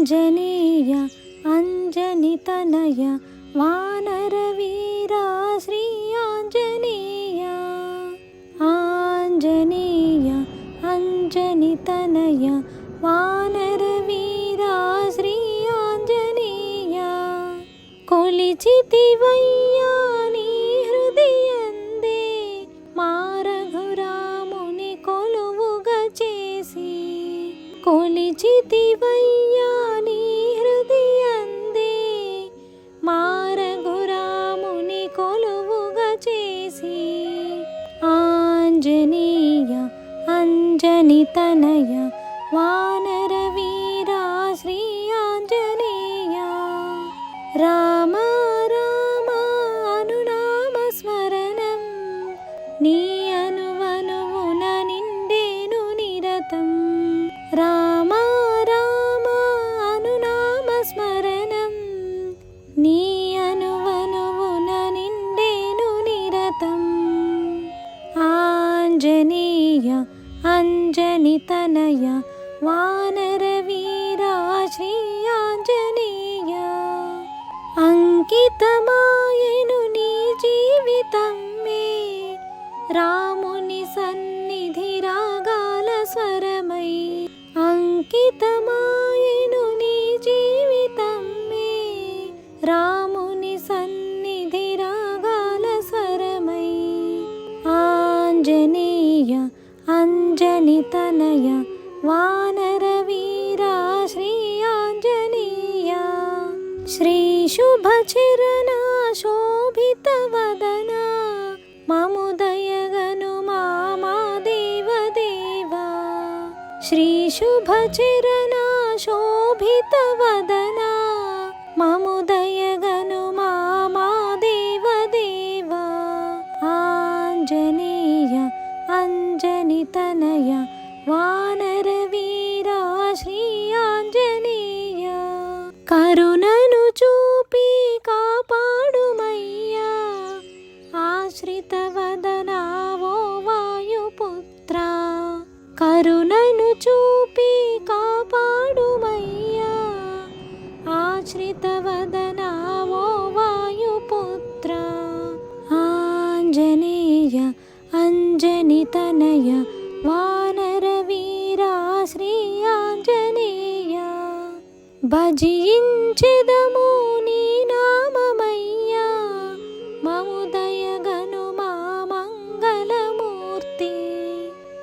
आञ्जनेय अञ्जनितनय वानरवीरा श्री आञ्जनेय। आञ्जनेय अञ्जनितनय वानरवीरा वानर वीरा श्री आञ्जनीया कुलिचितिवैयानि हृदिन्दे मा रघुरामुनि कोलुमु गचेसि अञ्जनीया अञ्जनितनया वानरवीरा श्रीयाञ्जनीया। राम रामानुरामस्मरणं नी तनय वानरवीराजी अङ्कितमायनु अङ्कितमायिनुनि जीवितं मे। रामुनि सन्निधिरागालस्वरमयि अङ्कितमायिनुनि जीवितं मे। रामुनि सन्निधिरागालस्वरमयि आञ्जनीया जनितनया वानर वीरा श्रियाञ्जनीया। श्रीशुभचिरनाशोभितवदना ममोदय गनुमा देवदेवा। श्रीशुभचिरनाशोभितवदना ममुदयगनु मा వానరవీరా శ్రీ ఆంజనేయ కరుణను చూపి కాపాడుమయ్యా ఆశ్రితవదనా ఓ వాయుపుత్ర కరుణను చూపి కాపాడుమయ్యా ఆశ్రితవదనా ఓ వాయుపుత్ర ఆంజనేయ అంజని తనయ వాన భజించెదము నీ నామమయ్యా. మముదయగను మా మంగళమూర్తి.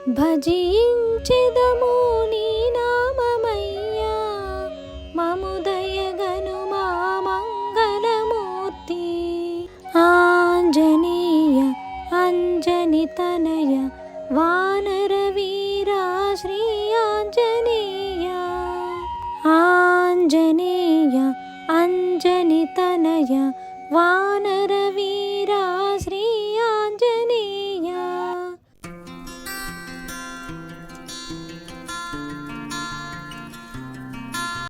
భజించెదము जनितनय वानरवीरा